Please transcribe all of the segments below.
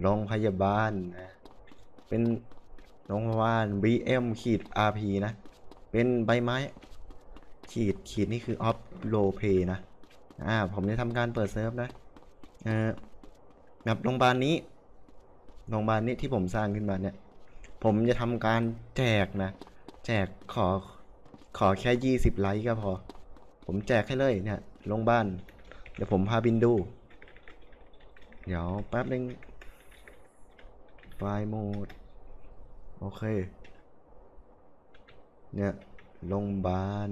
โรงพยาบาลนะ เป็นโรงพยาบาล BM ขีด RP นะ เป็นใบไม้ ขีดขีดนี่คือ off row pay นะ อ่า ผมจะทำการเปิดเซิร์ฟนะ เออแบบโรงพยาบาลนี้ โรงพยาบาลนี้ที่ผมสร้างขึ้นมาเนี่ย ผมจะทำการแจกนะ แจกขอ ขอแค่ยี่สิบไลค์ก็พอ ผมแจกให้เลยเนี่ย โรงพยาบาล เดี๋ยวผมพาบินดู เดี๋ยวแป๊บนึง ไฟล์โหมด โอเค เนี่ยโรงพยาบาล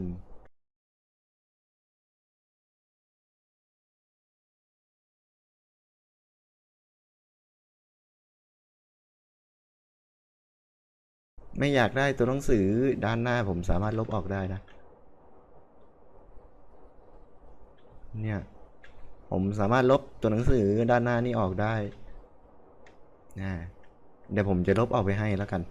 ไม่อยากได้ตัวหนังสือด้านหน้าผมสามารถลบออกได้นะ เนี่ย ผมสามารถลบตัวหนังสือด้านหน้านี่ออกได้นะ เดี๋ยวผมจะลบออกไปให้แล้วกัน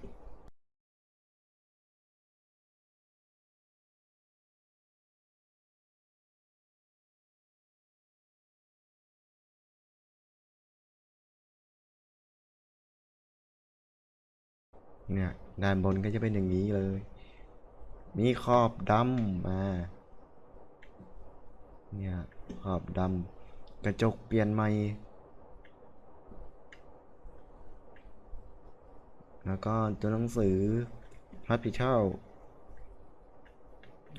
เนี่ยด้านบนก็จะเป็นอย่างนี้เลย มีขอบดำมาเนี่ยขอบดำกระจกเปลี่ยนใหม่ แล้วก็ตัวหนังสือ hospital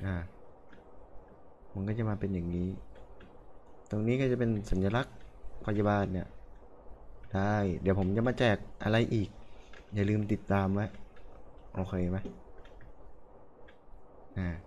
อ่า มันก็จะมาเป็นอย่างนี้ ตรงนี้ก็จะเป็นสัญลักษณ์พยาบาลเนี่ย ได้ เดี๋ยวผมจะมาแจกอะไรอีก อย่าลืมติดตามไว้ โอเคไหมอ่า